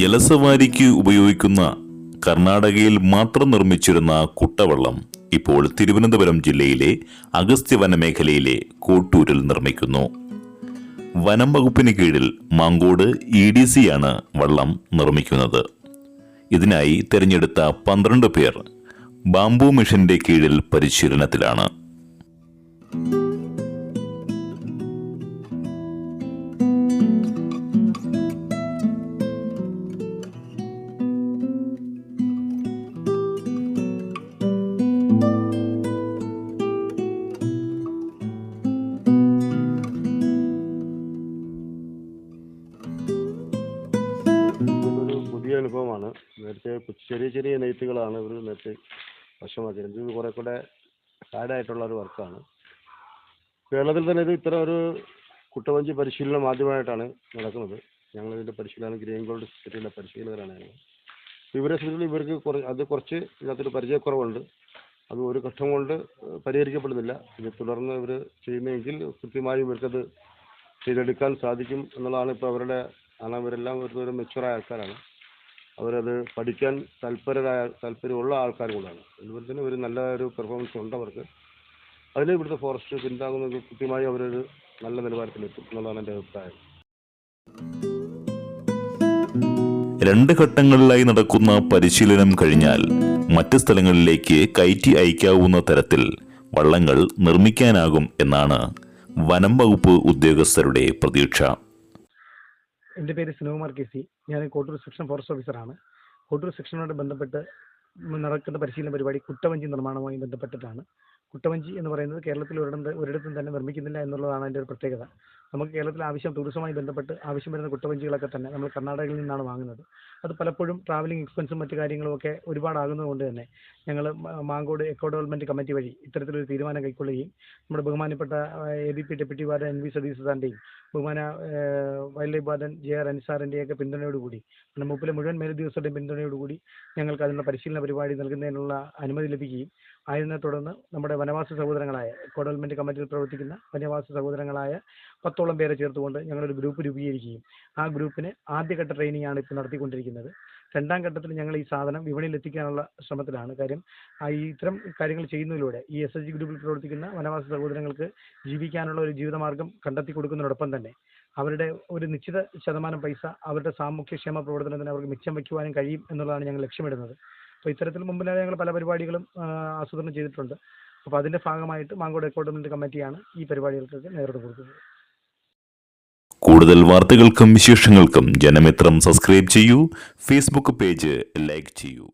ജലസവാരിക്ക് ഉപയോഗിക്കുന്ന കർണാടകയിൽ മാത്രം നിർമ്മിച്ചിരുന്ന കുട്ടവള്ളം ഇപ്പോൾ തിരുവനന്തപുരം ജില്ലയിലെ അഗസ്ത്യവന മേഖലയിലെ കോട്ടൂരിൽ നിർമ്മിക്കുന്നു. വനം വകുപ്പിന് കീഴിൽ മാങ്കോട് ഇ ഡി സിയാണ് വള്ളം നിർമ്മിക്കുന്നത്. ഇതിനായി തിരഞ്ഞെടുത്ത പന്ത്രണ്ട് പേർ ബാംബു മിഷന്റെ കീഴിൽ പരിശീലനത്തിലാണ്. നേരത്തെ ചെറിയ ചെറിയ നെയ്ത്തുകളാണ് ഇവർ നേരത്തെ വശമാക്കിയത് ഇത് കുറെ കൂടെ ഹാർഡായിട്ടുള്ള ഒരു വർക്കാണ് കേരളത്തിൽ തന്നെ ഇത് ഇത്ര ഒരു കുട്ടവഞ്ചി പരിശീലനം ആദ്യമായിട്ടാണ് നടക്കുന്നത്. ഞങ്ങൾ ഇതിന്റെ പരിശീലനം ഗ്രീൻ ഗോൾഡ് സിറ്റിയിലെ പരിശീലകരാണ് ഞങ്ങൾ. ഇവരെ സംബന്ധിച്ച് ഇവർക്ക് കുറ അത് കുറച്ച് ഇതിനകത്തൊരു പരിചയക്കുറവുണ്ട്. അത് ഒരു ഘട്ടം കൊണ്ട് പരിഹരിക്കപ്പെടുന്നില്ല. ഇത് തുടർന്ന് ഇവർ ചെയ്യുന്നെങ്കിൽ കൃത്യമായും ഇവർക്കത് ചെയ്തെടുക്കാൻ സാധിക്കും എന്നുള്ളതാണ് ഇപ്പോൾ അവരുടെ കാരണം ഇവരെല്ലാം ഒരു മെച്ചുവറായ ആൾക്കാരാണ്. അവരത് പഠിക്കാൻ താല്പര്യരായ താല്പര്യമുള്ള ആൾക്കാരും കൂടാണ് അതുപോലെ തന്നെ ഒരു നല്ല ഒരു പെർഫോമൻസ് ഉണ്ട് അവർക്ക്. അതിന് ഇവിടുത്തെ ഫോറസ്റ്റ് പിന്താങ്ങുന്നത് കൃത്യമായി അവരൊരു നല്ല നിലവാരത്തിലെത്തും എന്നുള്ളതാണ് എന്റെ അഭിപ്രായം. രണ്ട് ഘട്ടങ്ങളിലായി നടക്കുന്ന പരിശീലനം കഴിഞ്ഞാൽ മറ്റ് സ്ഥലങ്ങളിലേക്ക് കയറ്റി അയക്കാവുന്ന തരത്തിൽ വള്ളങ്ങൾ നിർമ്മിക്കാനാകും എന്നാണ് വനം വകുപ്പ് ഉദ്യോഗസ്ഥരുടെ പ്രതീക്ഷ. എന്റെ പേര് സിനോകുമാർ കെ സി. ഞാൻ കോട്ടൂർ സെക്ഷൻ ഫോറസ്റ്റ് ഓഫീസറാണ്. കോട്ടൂർ സെക്ഷനോട് ബന്ധപ്പെട്ട് നടക്കുന്ന പരിശീലന പരിപാടി കുട്ടവഞ്ചി നിർമ്മാണവുമായി ബന്ധപ്പെട്ടിട്ടാണ്. കുട്ടവഞ്ചി എന്ന് പറയുന്നത് കേരളത്തിൽ ഒരിടം ഒരിടത്തും തന്നെ നിർമ്മിക്കുന്നില്ല എന്നുള്ളതാണ് അതിന്റെ ഒരു പ്രത്യേകത. നമുക്ക് കേരളത്തിൽ ആവശ്യം ടൂറിസവുമായി ബന്ധപ്പെട്ട് ആവശ്യം വരുന്ന കുട്ടവഞ്ചികളൊക്കെ തന്നെ നമ്മൾ കർണാടകയിൽ നിന്നാണ് വാങ്ങുന്നത്. അത് പലപ്പോഴും ട്രാവലിംഗ് എക്സ്പെൻസും മറ്റു കാര്യങ്ങളും ഒക്കെ ഒരുപാടാകുന്നത് കൊണ്ട് തന്നെ ഞങ്ങൾ മാങ്കോട് എക്കോ ഡെവലപ്മെന്റ് കമ്മിറ്റി വഴി ഇത്തരത്തിലൊരു തീരുമാനം കൈക്കൊള്ളുകയും നമ്മുടെ ബഹുമാനപ്പെട്ട A B P deputy warden N V Satheesh സാറിന്റെയും ബഹുമാന wildlife warden J R അൻസാറിന്റെയൊക്കെ പിന്തുണയോടുകൂടി മൂപ്പിലെ മുഴുവൻ മേലുദ്യോഗസ്ഥരുടെയും പിന്തുണയോടുകൂടി ഞങ്ങൾക്ക് അതിനുള്ള പരിശീലന പരിപാടി നൽകുന്നതിനുള്ള അനുമതി ലഭിക്കുകയും അതിനെ തുടർന്ന് നമ്മുടെ വനവാസ സഹോദരങ്ങളായ എക്കോ ഡെവലപ്മെന്റ് കമ്മിറ്റിയിൽ പ്രവർത്തിക്കുന്ന വനവാസ സഹോദരങ്ങളായ പത്തോളം പേരെ ചേർത്തുകൊണ്ട് ഞങ്ങളൊരു ഗ്രൂപ്പ് രൂപീകരിക്കുകയും ആ ഗ്രൂപ്പിന് ആദ്യഘട്ട ട്രെയിനിങ് ആണ് ഇപ്പോൾ നടത്തിക്കൊണ്ടിരിക്കുന്നത്. രണ്ടാം ഘട്ടത്തിൽ ഞങ്ങൾ ഈ സാധനം വിപണിയിൽ എത്തിക്കാനുള്ള ശ്രമത്തിലാണ്. കാര്യം ഈ ഇത്തരം കാര്യങ്ങൾ ചെയ്യുന്നതിലൂടെ ഈ എസ് എച്ച് ജി ഗ്രൂപ്പിൽ പ്രവർത്തിക്കുന്ന വനവാസ സഹോദരങ്ങൾക്ക് ജീവിക്കാനുള്ള ഒരു ജീവിതമാർഗം കണ്ടെത്തി കൊടുക്കുന്നതോടൊപ്പം തന്നെ അവരുടെ ഒരു നിശ്ചിത ശതമാനം പൈസ അവരുടെ സാമൂഹ്യക്ഷേമ പ്രവർത്തനത്തിന് അവർക്ക് മിച്ചം വയ്ക്കുവാനും കഴിയും എന്നുള്ളതാണ് ഞങ്ങൾ ലക്ഷ്യമിടുന്നത്. അപ്പോൾ ഇത്തരത്തിൽ മുമ്പിലാണ് ഞങ്ങൾ പല പരിപാടികളും ആസൂത്രണം ചെയ്തിട്ടുണ്ട്. അപ്പോൾ അതിന്റെ ഭാഗമായിട്ട് മാങ്കോട് എക്കോഡമെന്റ് കമ്മിറ്റിയാണ് ഈ പരിപാടികൾക്കൊക്കെ നേതൃത്വം കൊടുക്കുന്നത്. കൂടുതൽ വാർത്തകൾക്കും വിശേഷങ്ങൾക്കും ജനമിത്രം സബ്സ്ക്രൈബ് ചെയ്യൂ. ഫേസ്ബുക്ക് പേജ് ലൈക്ക് ചെയ്യൂ.